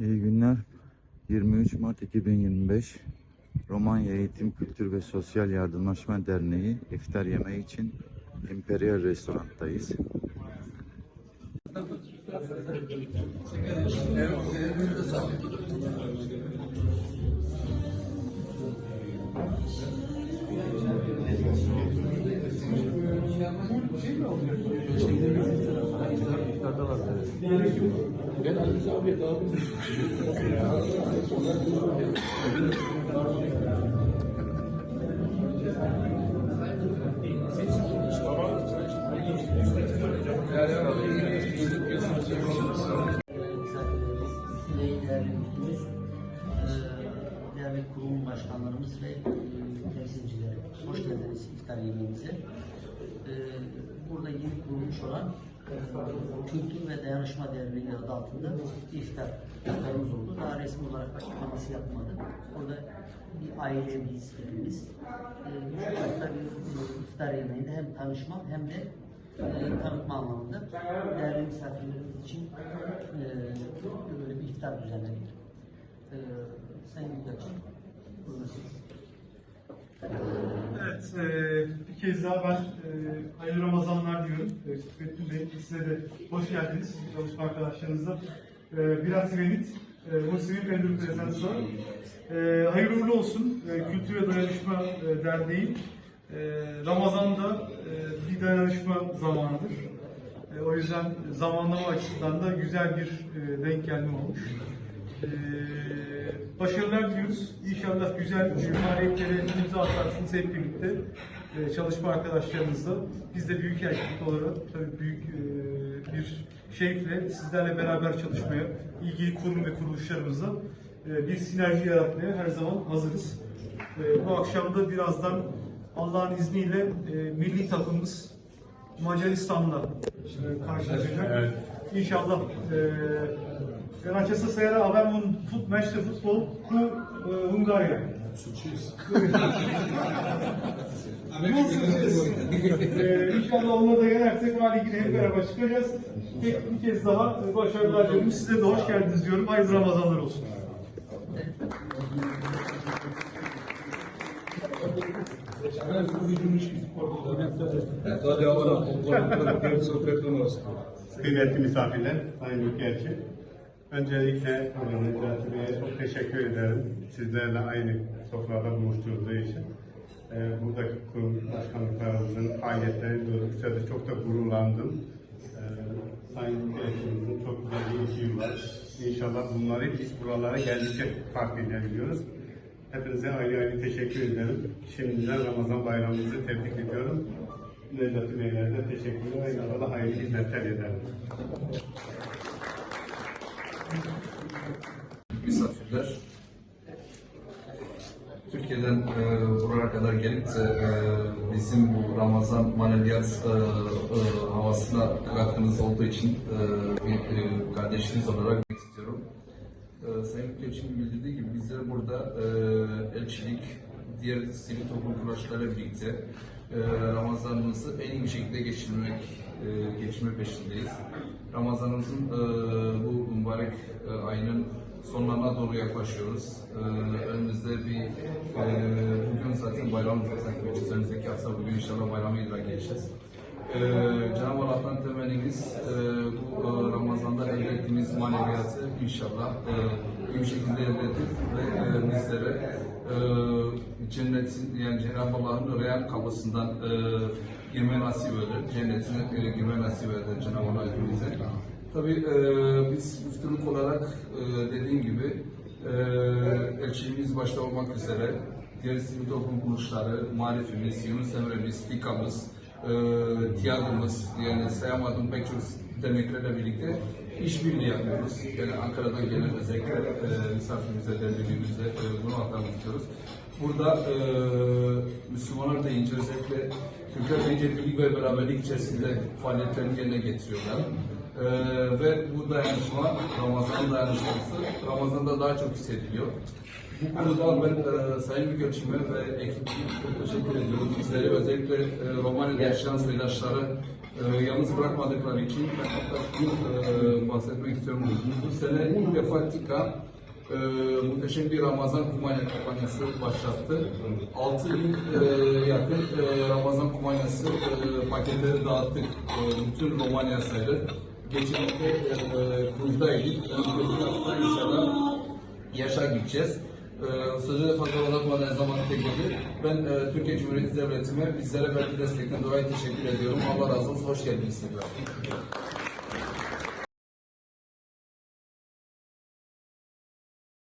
İyi günler. 23 Mart 2025 Romanya Eğitim Kültür ve Sosyal Yardımlaşma Derneği iftar yemeği için Imperial Restorant'tayız. Değerli değerli müftümüz, eee, değerli kurum başkanlarımız ve eee, temsilcileri, hoş geldiniz iftar yemeğimize. Eee, Burada yeni kurulmuş olan Kültür ve Dayanışma Derneği adı altında iftar, iftarımız oldu. Daha resmi olarak açıklaması yapmadık. Burada bir hepimiz. Bu şartta bir eee, iftar yemeğinde hem tanışma hem de e, tanıtma anlamında değerli misafirlerimiz için e, böyle bir iftar düzenledik. E, Sayın Büyükelçim, buyurun. Evet, e, bir kez daha ben e, hayırlı Ramazanlar diyorum. E, Fethin Bey, size de hoş geldiniz çalışma arkadaşlarınızla. E, biraz Venit, e, Muslim Pendül Prezensa. E, hayırlı uğurlu olsun. E, Kültür ve Dayanışma e, Derneği. E, Ramazan'da e, bir dayanışma zamanıdır. E, o yüzden zamanlama açısından da güzel bir e, denk gelme olmuş. Ee, başarılar diliyoruz. İnşallah güzel faaliyetlere imza atarsınız hep birlikte ee, çalışma arkadaşlarınızla. Biz de büyük elçilik olarak tabii büyük e, bir şevkle sizlerle beraber çalışmaya, ilgili kurum ve kuruluşlarımızla e, bir sinerji yaratmaya her zaman hazırız. E, bu akşam da birazdan Allah'ın izniyle e, milli takımımız Macaristan'la e, karşılaşacak. İnşallah e, Gracias a ser avem un fut, match de futbol cu uh, Ungaria. ee, inşallah da gelirsek o ligine hep beraber çıkacağız. Tek bir kez daha e, başarılar diliyorum. Size de hoş geldiniz diyorum. Hayırlı Ramazanlar olsun. Kıymetli misafirler, Sayın Büyükelçi. Öncelikle Necati Bey'e çok teşekkür ederim. Sizlerle aynı sofrada buluşturduğu için. E, buradaki kurum başkanlıklarımızın faaliyetlerini gördükçe de çok da gururlandım. E, Sayın Büyükelçimizin çok güzel bir işi var. İnşallah bunları biz buralara geldikçe fark edebiliyoruz. Hepinize ayrı ayrı teşekkür ederim. Şimdiden Ramazan bayramınızı tebrik ediyorum. Necati Bey'le de teşekkürler. Zamanda hayırlı hizmetler ederim. Misafirler Türkiye'den e, buraya kadar gelip de e, bizim bu Ramazan maneviyat e, e, havasına katkınız olduğu için e, bir e, kardeşiniz olarak istiyorum. E, Sayın Büyükelçinin bildirdiği gibi bizler burada e, elçilik, diğer sivil toplum kuruluşlarıyla birlikte e, Ramazanımızı en iyi bir şekilde geçirmek e, geçirme peşindeyiz. Ramazanımızın e, bu mübarek e, ayının sonlarına doğru yaklaşıyoruz. E, önümüzde bir e, bugün zaten bayramımız var. Sanki geçeceğiz. Önümüzdeki hafta bugün inşallah bayramı idrak edeceğiz. Ee, Cenab-ı Allah'tan temennimiz e, bu e, Ramazan'da elde ettiğimiz maneviyatı inşallah e, bir şekilde elde edip ve e, bizlere e, cennetin yani Cenab-ı Allah'ın real kapısından e, girme nasip eder. Cennetine e, girme nasip eder Cenab-ı Allah hepimize. Tabii e, biz müftülük olarak e, dediğim gibi e, elçiliğimiz başta olmak üzere diğer sivil toplum kuruluşları, marifimiz, Yunus Emre'miz, TİKA'mız, e, TİAD'ımız yani sayamadığım pek çok derneklerle birlikte işbirliği yapıyoruz. Yani Ankara'dan gelen özellikle e, misafirimize, derneğimize e, bunu istiyoruz. Burada e, Müslümanlar deyince özellikle Türkler deyince birlik ve beraberlik içerisinde faaliyetlerini yerine getiriyorlar. Ee, ve bu dayanışma, Ramazan dayanışması Ramazan'da daha çok hissediliyor. Bu konuda ben e, Sayın Büyükelçime ve ekibime çok teşekkür ediyorum. Bizleri özellikle e, Romanya'da yaşayan soydaşları e, yalnız bırakmadıkları için ben hatta şunu e, bahsetmek istiyorum. Bu sene ilk defa TİKA e, muhteşem bir Ramazan kumanya kampanyası başlattı. 6 bin e, yakın e, Ramazan kumanyası e, paketleri dağıttık. E, bütün Romanya sayılı. Geçen hafta e, Kuz'daydık. Önümüzdeki hafta inşallah yaşa gideceğiz. Ee, sözü fazla uzatmadan zaman tekledi. Ben e, Türkiye Cumhuriyeti Devleti'me bizlere verdiği destekten dolayı teşekkür ediyorum. Allah razı olsun. Hoş geldiniz tekrar.